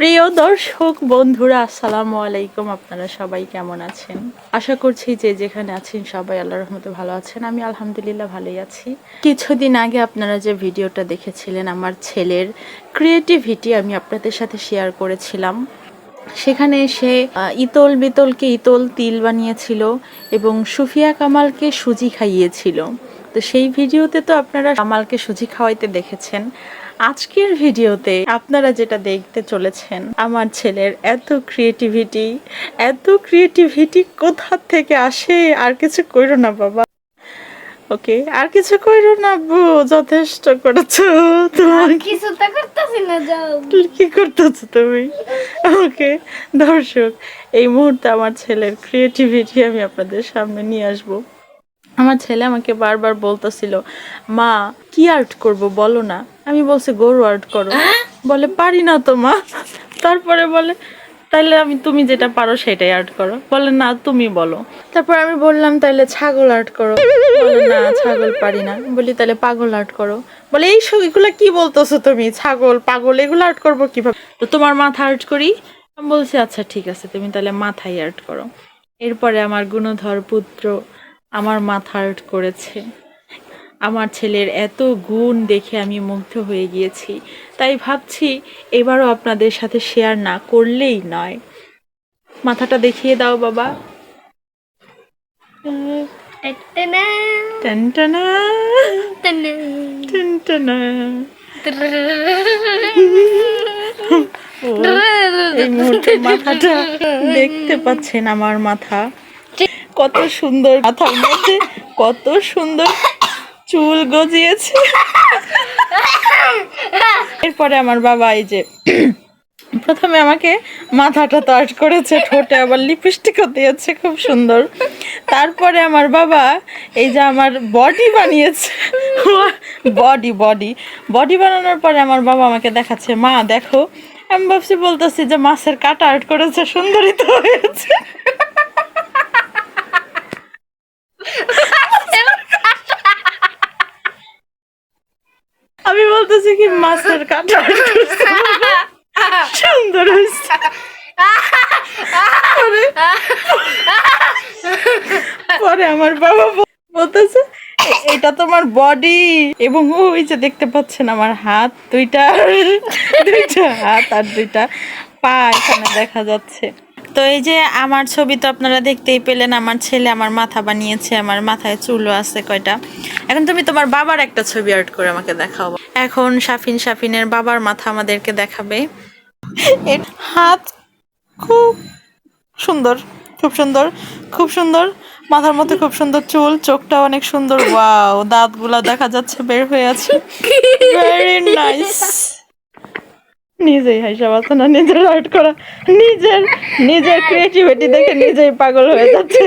প্রিয় দর্শক বন্ধুরা, আসসালামু আলাইকুম। আপনারা সবাই কেমন আছেন? আশা করছি যে যেখানে আছেন সবাই আল্লাহ রহমতে ভালো আছেন। আমি আলহামদুলিল্লাহ ভালোই আছি। কিছুদিন আগে আপনারা যে ভিডিওটা দেখেছিলেন, আমার ছেলের ক্রিয়েটিভিটি আমি আপনাদের সাথে শেয়ার করেছিলাম। সেখানে সে ইতল বিতলকে ইতল তিল বানিয়েছিল এবং সুফিয়া কামালকে সুজি খাইয়েছিল। তো সেই ভিডিওতে তো আপনারা আমালকে সুজি খাওয়াইতে দেখেছেন। আজকের ভিডিওতে আপনারা যেটা দেখতে চলেছেন আমার ছেলের এত ক্রিয়েটিভিটি এত ক্রিয়েটিভিটি কোথা থেকে আসে আর কিছু করো না বাবা। ওকে আর কিছু কইরো না বউ যথেষ্ট করেছ তোমার কিছু তো করতেছি না যাও। কি করতেছো তুমি? ওকে দর্শক এই মুহূর্তে আমার ছেলের ক্রিয়েটিভিটি আমি আপনাদের সামনে নিয়ে আসব। আমার ছেলে আমাকে বারবার বলতেছিল মা কি আর্ট করব বলো না? আমি বলছি গরু আর্ট করো। বলে পারি না তো মা। তারপরে বলে তাইলে আমি তুমি যেটা পারো সেটাই আর্ট করো। বলে না তুমি বলো। তারপর আমি বললাম তাইলে ছাগল আর্ট করো। বলে না ছাগল পারি না। বলি তাহলে পাগল আর্ট করো। বলে এই সব এগুলা কি বলতেছো তুমি? ছাগল পাগল এগুলো আর্ট করব কীভাবে? তো তোমার মাথা আর্ট করি? আমি বলছি আচ্ছা ঠিক আছে তুমি তাহলে মাথায় আর্ট করো। এরপরে আমার গুণধর পুত্র আমার মাথা আর্ট করেছে। আমার ছেলের এত গুণ দেখে আমি মুগ্ধ হয়ে গিয়েছি। তাই ভাবছি এবারও আপনাদের সাথে শেয়ার না করলেই নয়। মাথাটা দেখিয়ে দাও বাবা। এই মুহূর্তে মাথাটা দেখতে পাচ্ছেন আমার মাথা। কত সুন্দর মাথার মধ্যে কত সুন্দর চুল গজিয়েছে। এরপরে আমার বাবা এই যে প্রথমে আমাকে মাথাটা তো আর্ট করেছে, ঠোঁটে আবার লিপস্টিকও দিয়েছে, খুব সুন্দর। তারপরে আমার বাবা এই যে আমার বডি বানিয়েছে। বডি বডি বডি বানানোর পরে আমার বাবা আমাকে দেখাচ্ছে, মা, দেখো। আমি ভাবছি, বলতেছি যে মাছের কাটা আর্ট করেছে সুন্দরই তো হয়েছে। বলতেছি কি মাছের কাটা করেছে। সুন্দর হয়েছে পরে- আমার বাবা বল- বলতেছে "এ- এটা তোমার বডি এবং ওই যে দেখতে পাচ্ছেন আমার হাত দুইটা দুইটা হাত আর দুইটা পা এখানে দেখা যাচ্ছে তো এই যে আমার ছবি তো আপনারা দেখতেই পেলেন, আমার ছেলে আমার মাথা বানিয়েছে, আমার মাথায় চুলও আছে কয়টা। এখন তুমি তোমার বাবার একটা ছবি আর্ট করে আমাকে দেখাও। এখন সাফিন সাফিনের বাবার মাথা আমাদেরকে দেখাবে। হাত খুব সুন্দর খুব সুন্দর খুব সুন্দর। মাথার মধ্যে খুব সুন্দর চুল, চোখটা অনেক সুন্দর। ওয়াও, দাঁতগুলা দেখা যাচ্ছে বের হয়ে আছে। ভেরি নাইস নিজেই হাসা বাঁচে না নিজের আর্ট করা, নিজের নিজের ক্রিয়েটিভিটি দেখে নিজেই পাগল হয়ে যাচ্ছে।